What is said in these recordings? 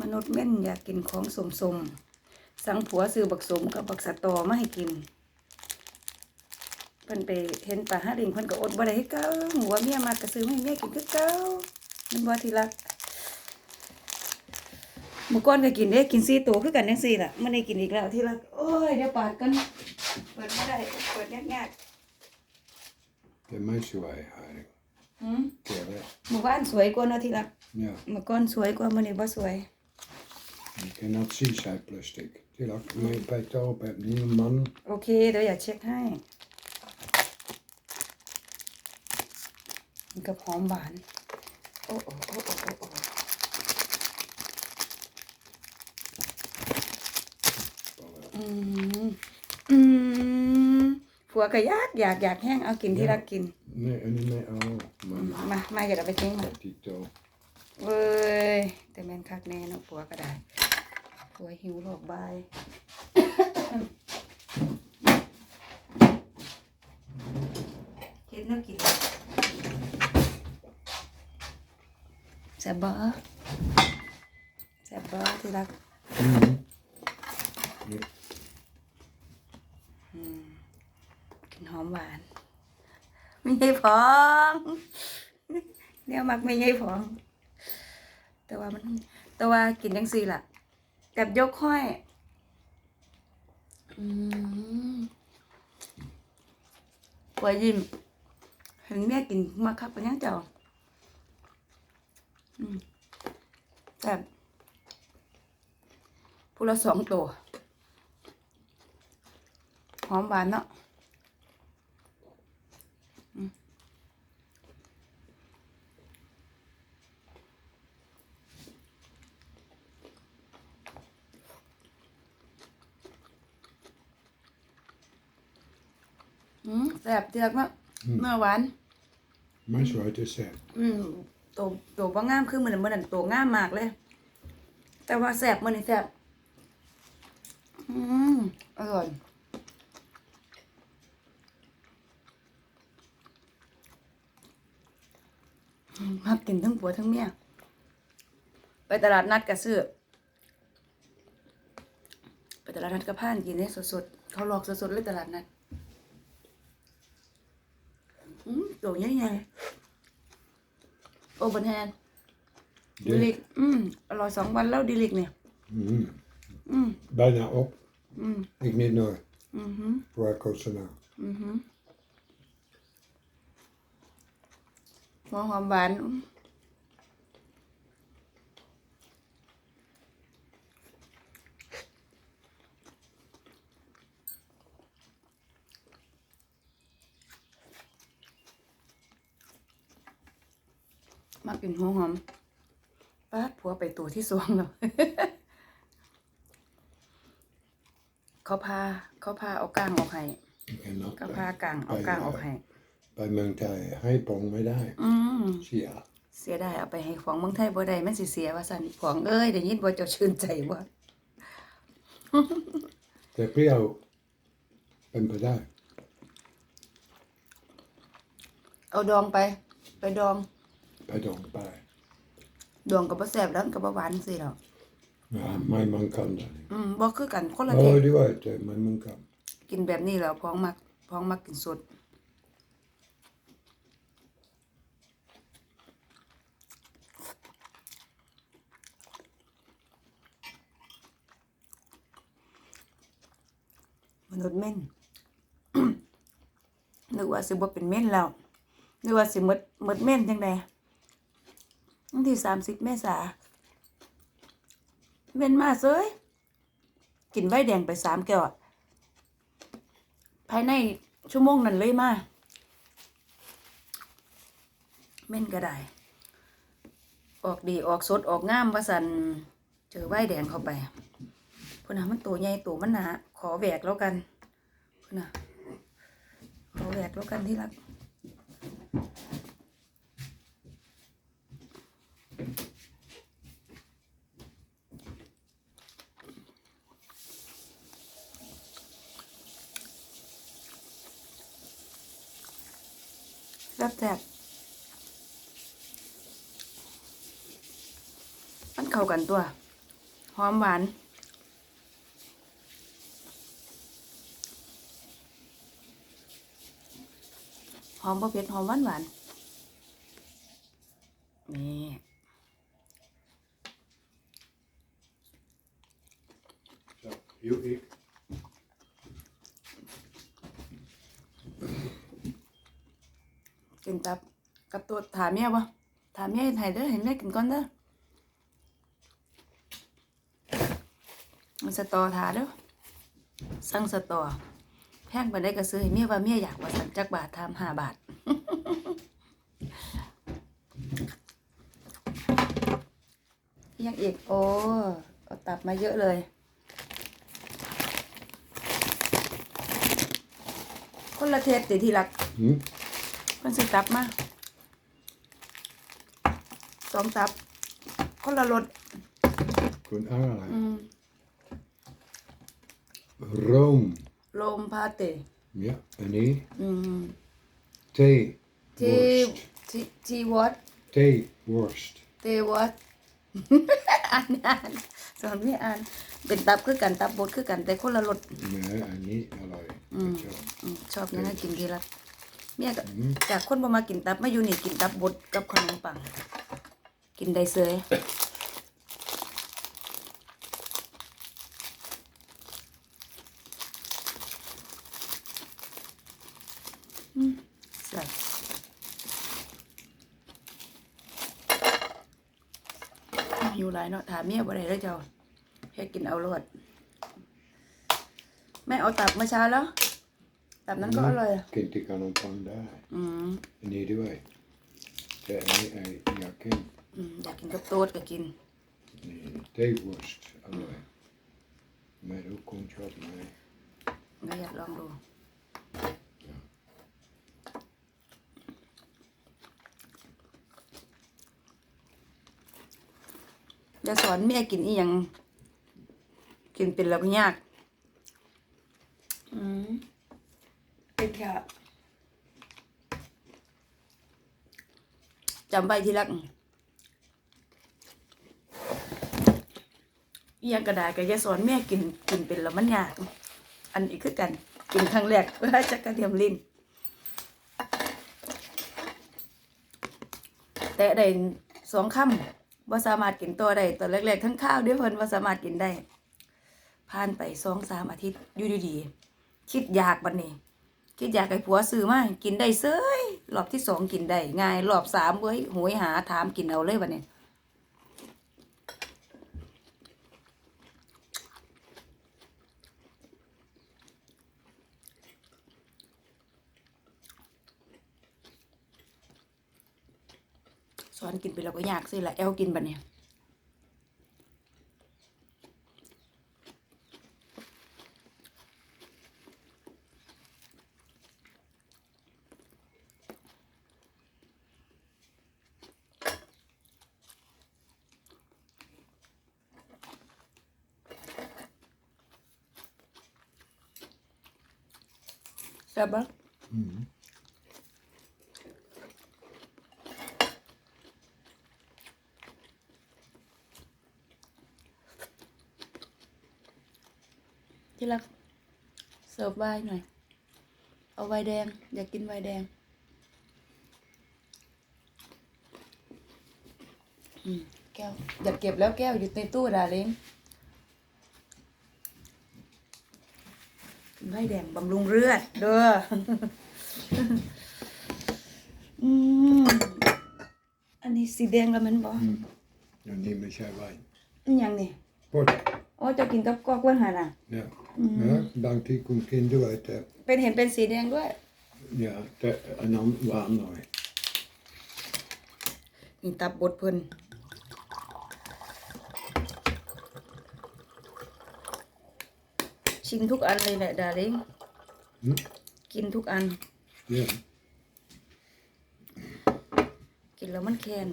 มนุษย์เม่นอยากกินของสมสมๆสังผัวซื้อบักสมกับบักสะตอมาให้กินเพิ่นไปเห็นปลาหาริงเพิ่นก็อดบ่ได้ให้เก่าหัวเมียมากก็ซื้อมาให้เมียกินคือเก่ามันบ่ที่รักเมื่อก่อนก็กินเด้กิน4ตัวคือกันจังซี่ล่ะมื้อนี้กินอีกแล้วที่รักโอ้ยเดี๋ยวปาดกันเปิดบ่ได้เปิดยาก Det är mig så är här. ๆหืม Det är det. หมู่บ้านสวยกว่าเนาะที่รัก Ja, เมื่อก่อนสวยกว่ามื้อนี้บ่สวย vi kan inte se sig plötsligt. Till att mig bättre upp ett ny man. โอเค เดี๋ยวอย่าเช็คให้มันกับหอมหวานโอ้โอ้โอ้โอ้โอ้โอ้อืมอืมผัวก็อยากอยากอยากแห้งเอากินที่รักกิน Nej, är ni med? Ja, อืม mamma. มามาอย่าเอาไปทิ้งมา Titta. เว้ยแต่แม่นคักแน่เนาะผัวก็ได้ผั วหิวโรคบายเฮ็ดแน้ำกินแซ่บบ่แซ่บบ่ที่รัก Mm. Ja. กินหอมหวานไม่ใช่ฟองเนี่ยมักไม่ใช่ฟอง แต่ว่ามันแต่ว่ากินจังซี่ล่ะ กับยกค่อยอืมปวยิ้มเห็นแม่กินมาคับเป็นยังเจ้าอืมแต่พูละสองตัว หอมหวานเนาะ อืมแซ่บเจือกเนาะเนื้อหวาน Mig så är det så. อืมตัวตัวว่างามคือมันมันตัวงามมากเลย แต่ว่าแซ่บมันนี่แซ่บอืมอร่อยอืมมากินทั้งผัวทั้งเมียไปตลาดนัดกระซื้อไปตลาดนัดกระพานกินได้สดๆเขาหลอกสดๆเลยตลาดนัด อืมตัวใหญ่ๆโอเ n นแฮนดิลิกอืมอร่อยสองวันแล้วดิลิกเนี่ย Mm. อืม Bijna op. อืม Ik niet nooit. อือฮึ Voor ik kost nou. อือฮึหัวหอมหวาน มมากินหัวหอมป้าดผัวไปตัวที่สวงแล้วเขาพาเขาพาเอาก้างออกให้ Ik kan ook ก็ bij- พากางเอา bij, กางออก eh, ให้ bij mijn tijd. Hij pong mij daar. อืม Zie je. เสียดายเอาไปให้ของเมืองไทยบ่ได้มันสิเสียว่าซั่นของเอ้ยได้ยินบ่เจ้าชื่นใจบ่ Det blir jo en på dig. เอาดองไป ไปดอง Pardon, bij. ดองก็บ่แซ่บแล้วมันก็บ่หวานสิหรอก Ja, mijn man kan dat niet. อืมบ่คือกันคนละเท Oh, ค die weet het. Mijn man kan. กินแบบนี้แล้วพ้องมักพ้องมักกินสดมนุษย์เม่น นึกว่าสิบ่เป็นเม่นแล้วนึกว่าสิหมดหมดเม่นจังได วันที่สามสิบเมษาเม่นมาเซยกินไวน์แดงไปสามแก้วภายในชั่วโมงนั้นเลยมาเม่นก็ได้ ออกดีออกสดออกงามว่าสันเจอไวน์แดงเข้าไปพุ่นนะมันตัวใหญ่ตัวมันหนาขอแหวกแล้วกันพุ่นนะขอแหวกแล้วกันที่รัก ซ่บแซ่บมันเข้ากันตัว หอมหวาน หอมบ่เผ็ดหอมหวานหวานๆ กินตับกับตัวถามเมียบ่ถามเมียให้เด้อเห็นแม่กินก่อนเด้อมันสตอถาเด้อสั่งสตอแพงไปได้ก็ซื้อให้เมียว่าเมียอยากว่าสั่งจักบาททำห้าบาทยังอีกโอ้ตับมาเยอะเลย คนละเทศติที่รัก Hm? คนสิตับมาสองตับคนละรส Kun allerlei. อืม Room. โลมพาเต Ja, en nee. อืม Thee. ที่ Worst. ที่ที่วอต Thee. Worst. เตวอต อ่านอ่านสอนไม่อ่าน เป็นตับคือกันตับบดคือกันแต่คนละรส Nee, en niet allerlei. Mm. Zo. อืมชอบยังไงกินทีละ เมียก็อืมจากคนบ่มากินตับมาอยู่นี่กินตับบดกับขนมปัง กินได้เสยอืมใส่อยู่หลายเนาะถามเมียบ่ได้แล้วเจ้าแค่กินเอารวดแม่เอาตับเมื่อเช้าแล้ว ตับนั้นก็อร่อย Kind, ik kan een pan daar. อืม Nee, doe wij. Ja, nee, eh, ja, kind. อืมอยากกินกับโต๊ดก็กิน Nee, theeworst. Allerlei. Maar ook komt je op mij. ไม่อยากลองดูจะสอนแม่กินอีหยังกินเป็นแล้วก็ยาก อืม ค่จำไว้ทีละอียังกระดาษก็จะสอนแม่กินกินเป็นแล้วมันยาก อันนี้คือกัน กินครั้งแรกเพื่อจะกระเทียมลิ้นแต่ได้สองคำว่าสามารถกินตัวได้ตอนแรกๆทั้งข้าวเด้วยเพิ่นว่าสามารถกินได้ผ่านไปสองสามอาทิตย์อยู่ดีๆคิดอยากบัดนี้ คิดอยากให้ผัวซื้อมากินได้เซยรอบที่สองกินได้ง่ายรอบสามเว้ยโหยหาถามกินเอาเลยบัดนี้สอนกินไปแล้วก็ยากสิละแอลกินบัดเนี่ย แซ่บปะ Mhm. ที่รักเสิร์ฟไวน์หน่อย เอาไวน์แดง อยากกินไวน์แดง อืม แก้ว อยากเก็บแล้วแก้วอยู่ในตู้ดาเล้ง กินไวน์แดงบำรุงเลือด เด้ออืมอันนี้สีแดงแล้วแมันบอก Dan neem ik jij wijn. อันหยังนี่ Pot. อ๋อเจะกินกับกอกเว้นหาน่ะ Ja. Ja, dank die komt kind uit. hè. เป็นเห็นเป็นสีแดงด้วย Ja, de- en dan warm nog. นี่ตับบดเพิ่น ชิมทุกอันเลยแหละดาริง Hm? กินทุกอัน Ja. กินแล้วมันแค้น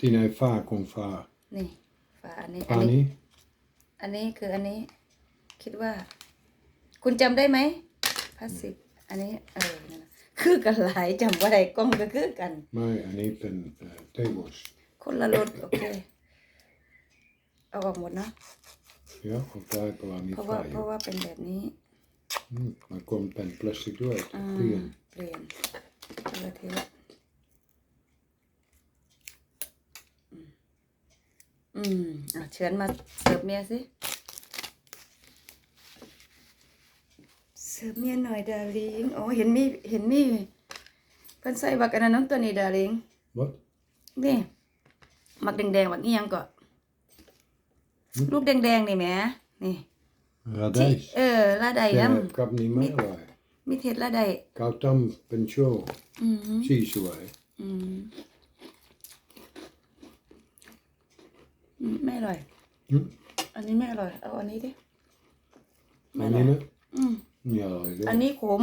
Die heeft vaak om vaar. นี่ฝาอันนี้อันนี้ Fanny? อันนี้คืออันนี้ คิดว่า คุณจำได้ไหมพลาสติกอันนี้ เออนั่นน่ะคือกันหลายจำว่าได้กล้องก็คือกัน Maar en ik ben uh, theeworst. คนละรสโอเค เอาออกหมดนะ Ja, och där är bara เพ mitt ราะว่า färg. เพราะว่าเป็นแบบนี้ Mm, man kom på en plastic då. อืม Ren. เปลี่ยนทีละทีละอืมอืมอะเชิญมาเสิร์ฟเมียสิ เสิร์ฟเมียหน่อยดาริงโอ้เห็นมีเห็นมีเพิ่นใส่บักอันนั้นน้องตัวนี้ดาริง Vad? นี่มักแดงๆบักนี่ยังก็ ลูกแดงๆนี่แหมนี่ที่ Radijs. เออละใด Ja, น้ kap niet meer bij. ำมีเทศละใด Kautam pencho. อืม Zie zo wij. อืมอืมไม่อร่อย Hm? อันนี้ไม่อร่อยเอาอันนี้ดิ Maar niet meer? อืม Ja, อัน ja. นี้ขม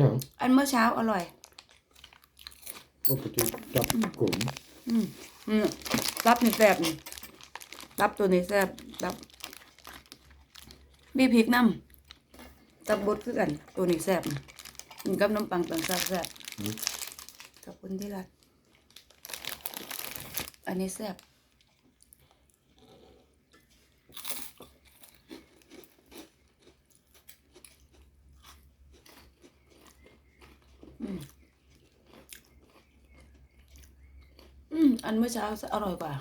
Ja, อันเมื่อเช้าอร่อย op het tap kom. อืมอืมรับนี่แซ่บนี่ รับตัวนี้แซ่บรับมีพริกน้ำตับบดคือกัน ตัวนี้แซ่บนี่กินกับน้ำปังปังแซ่บแซ่บอืมขอบคุณที่รักอันนี้แซ่บอืมอืมอันเมื่อเช้าอร่อยกว่า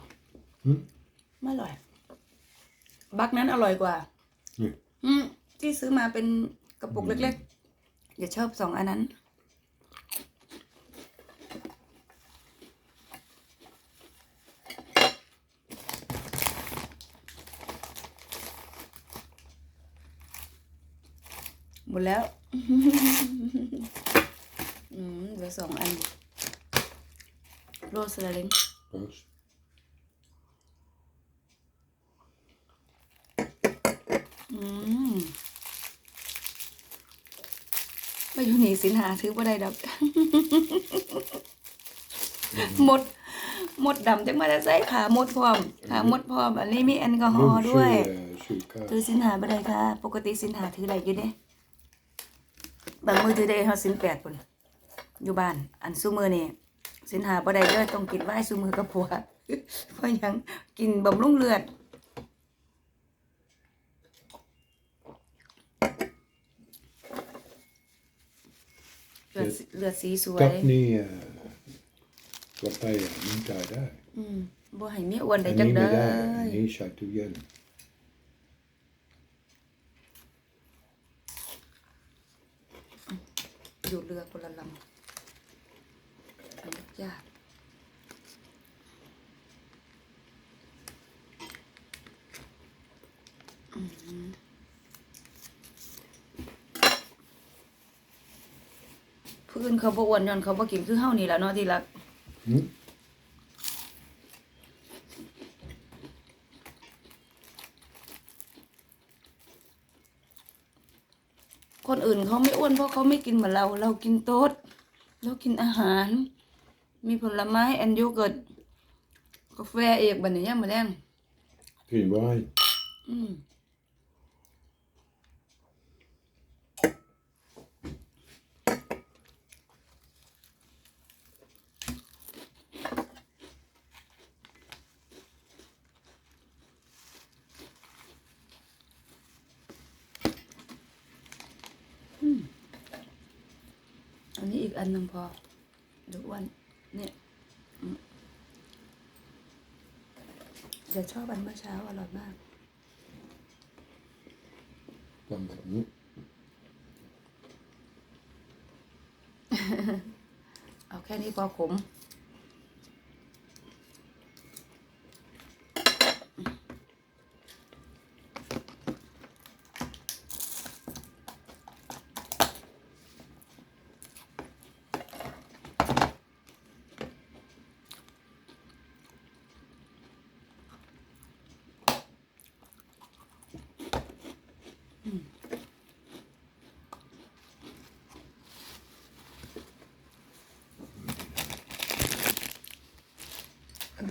Hm? ไม่อร่อย บักนั้นอร่อยกว่า นี่ อืมที่ซื้อมาเป็นกระปุกเล็กๆ อย่าชอบสองอันนั้น หมดแล้ว อืมเหลือสองอัน โรสลาลิง Pas. มมาอยู่นี่สินหาซื้อบ่ได้ดอกหมด หมดดำจังมาได้ใส่ขาหมดพร้อมขาหมดพร้อม อันนี้มีแอลกอฮอล์ด้วย Lunch, ถือสินหาบ่ได้ค่ะ ปกติสินหาถือได้อยู่เด้บางมือถือได้เฮาสินแปดพุ่นอยู่บ้าน อันซุมือนี่สินหาบ่ได้เด้อต้องกินไว้ซุมือกับผัวเพราะหยังกินบำรุงเลือด เลือดสีเลือดสีสวย Tap niet uh, wat bij je niet daar daar. อืมบ่ให้มีอ้วนได้ En จัง niet เด้ meer อ daar. Niet zei toe jen. อยู่เรือคนละลำอันยากอืม ผู้อื่นเขาบ่อ้วนย้อนเขาบ่กินคือเฮานี่แหละเนาะที่รัก Hm? คนอื่นเขาไม่อ้วนเพราะเขาไม่กินเหมือนเรา เรากินโต๊ดเรากินอาหาร มีผลไม้แอนโยเกิร์ตกาแฟเอกบันนี้ย่ามมาแดง Geen wijn. อืมอืม อันนี้อีกอันหนึ่งพอเดี๋ยวอ้วนเนี่ยอืมเดี๋ยวชอบอันเมื่อเช้าอร่อยมาก Dan ben ik. เอาแค่นี้พอขม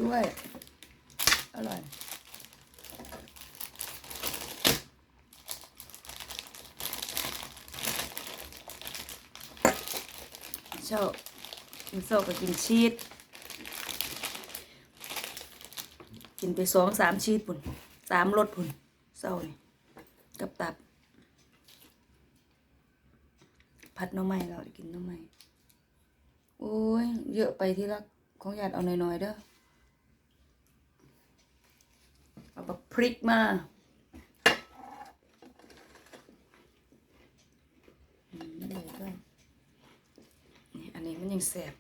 ด้วย อร่อยเช้ากินเช้าก็กินชีสกินไปสองสามชีสปุ่นสามรสพุ่นเศร้านี่กับตับ ผัดหน่อไม้เราได้กินหน่อไม้โอ้ย เยอะไปที่รักของญาติเอาหน่อยๆเด้อเอาบักพริกมาอืมไม่เลยด้วยนี่อันนี้มันยังแสบ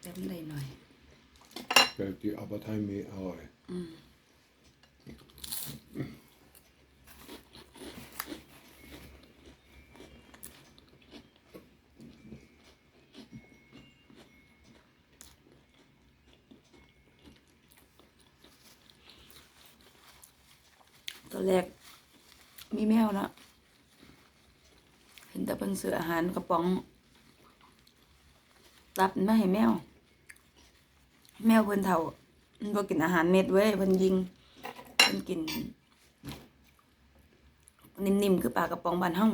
แต่มันได้หน่อย Kijk, die Albert Heijn meer ouwe. ตอน แรก มีแมวนะเห็นแต่เพิ่นซื้ออาหารกระป๋องรับมาให้แมว แมวเพิ่นเฒ่ามันบ่กินอาหารเม็ดเว้ยเพิ่นยิงเพิ่นกิน นิ่มๆคือปลากระป๋องบ้านเฮา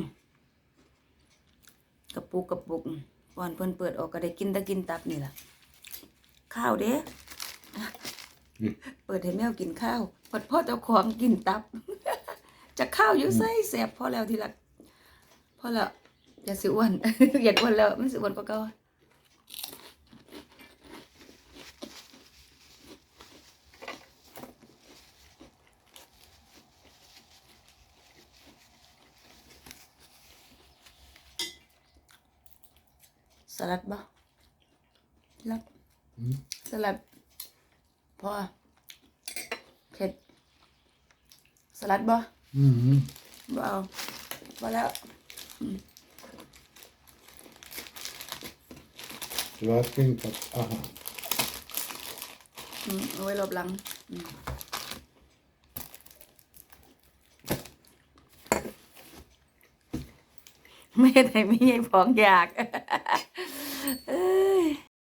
กระปุกกระปุกก่อนเพิ่นเปิดออกก็ได้กินแต่กินตับนี่ล่ะ ข้าวเด้เปิดให้แมวกินข้าวพอดพ่อเจ้าของกินตับ จะข้าวอยู่ไส้แสบพอแล้วทีละพอแล้วอย่าสิอ้วนอย่าอ้วนแล้วมันสิอ้วนก็เก่าสลัดบ่ลับสลัดพอเผ็ดสลัดบ่ Mhm. บ่เอาบ่แล้ว Zwart kind dat. Aha. อืมเอาไว้รอบหลังอืมไม่ได้ไม่ใช่ของอยากเออ